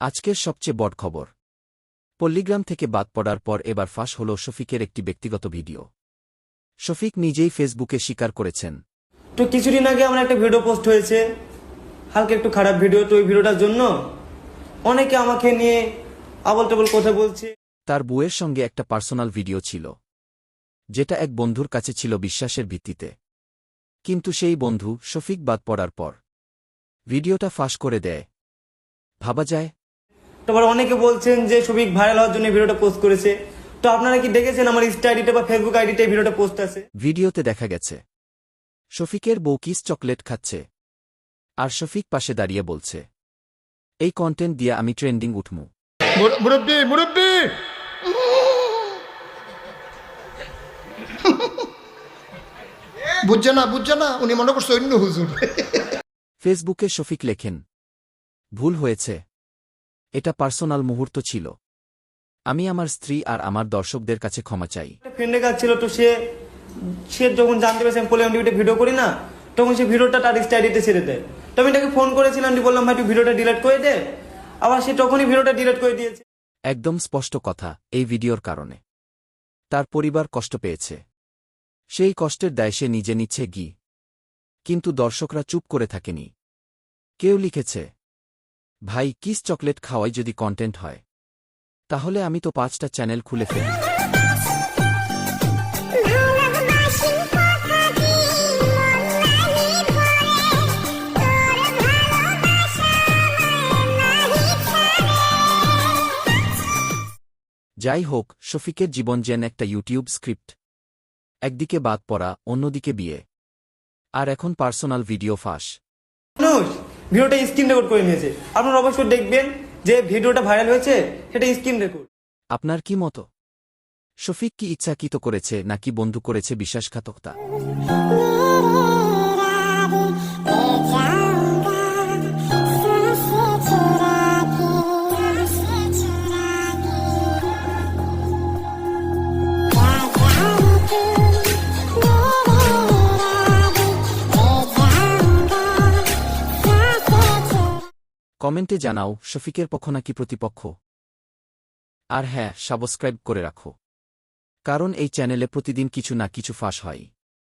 আজকের সবচেয়ে বড় খবর। পল্লীগ্রাম থেকে বাদ পড়ার পর এবার ফাঁস হল শফিকের একটি ব্যক্তিগত ভিডিও। শফিক নিজেই ফেসবুকে স্বীকার করেছেন। তো কিছুদিন আগে আমার একটা ভিডিও পোস্ট হয়েছে। হালকা একটু খারাপ ভিডিও তো ওই ভিডিওটার জন্য। অনেকে আমাকে নিয়ে আবল টাবল কথা বলছে। তার বউয়ের সঙ্গে একটা পার্সোনাল ভিডিও ছিল। যেটা এক বন্ধুর কাছে ছিল বিশ্বাসের ভিত্তিতে। কিন্তু সেই বন্ধু শফিক বাদ পড়ার পর। ভিডিওটা ফাঁস করে দেয়। ভাবা যায় তারপর অনেকে বলছেন যে সবিক ভাইরাল হওয়ার জন্য ভিডিওটা পোস্ট করেছে। তো আপনারা কি দেখেছেন আমার ইনস্টা আইডিতে বা ফেসবুক আইডিতে এই ভিডিওটা পোস্ট আছে? ভিডিওতে দেখা গেছে। শফিকের বউ কিস চকলেট খাচ্ছে। আর শফিক পাশে দাঁড়িয়ে বলছে এই কন্টেন্ট দিয়ে আমি ট্রেন্ডিং উঠমু। মুর- মুরব্বি মুরব্বি! বুঝছে না বুঝছে না উনি মনে করছে অন্য হুজুর। ফেসবুকে শফিক লেখেন ভুল হয়েছে। এটা পার্সোনাল মুহূর্ত ছিল। আমি আমার স্ত্রী আর আমার দর্শকদের কাছে ক্ষমা চাই। ফ্রেন্ডের কাছে ছিল তো সে সে যখন জানতে পেরেছে আমি পোলিয়াম টিভিতে ভিডিও করি না তখন সে ভিডিওটা তার ইনস্টা আইডিতে ছেড়ে দেয়। তো আমি তাকে ফোন করেছিলাম বললাম ভাই তুই ভিডিওটা ডিলিট করে দে। আবার সে তখনই ভিডিওটা ডিলিট করে দিয়েছে। একদম স্পষ্ট কথা এই ভিডিওর কারণে। তার পরিবার কষ্ট পেয়েছে। সেই কষ্টের দায় সে নিজে নিচ্ছে গি কিন্তু দর্শকরা চুপ করে থাকেনি। কেউ লিখেছে ভাই, কিস চকলেট খাওয়াই যদি কন্টেন্ট হয়। তাহলে আমি তো পাঁচটা চ্যানেল খুলে ফেলি। যাই হোক, শফিকের জীবন যেন একটা ইউটিউব স্ক্রিপ্ট একদিকে বাদ পড়া, অন্যদিকে বিয়ে। আর এখন পার্সোনাল ভিডিও ফাঁস। ভিডিওটা স্ক্রিন রেকর্ড করে নিয়েছে। আপনারা অবশ্যই দেখবেন যে ভিডিওটা ভাইরাল হয়েছে সেটা স্ক্রিন রেকর্ড। আপনার কি মতো? শফিক কি ইচ্ছাকৃত করেছে নাকি বন্ধু করেছে বিশ্বাসঘাতকতা? কমেন্টে জানাও শফিকের পক্ষ নাকি প্রতিপক্ষ। আর হ্যাঁ সাবস্ক্রাইব করে রাখো। কারণ এই চ্যানেলে প্রতিদিন কিছু না কিছু ফাঁস হয়।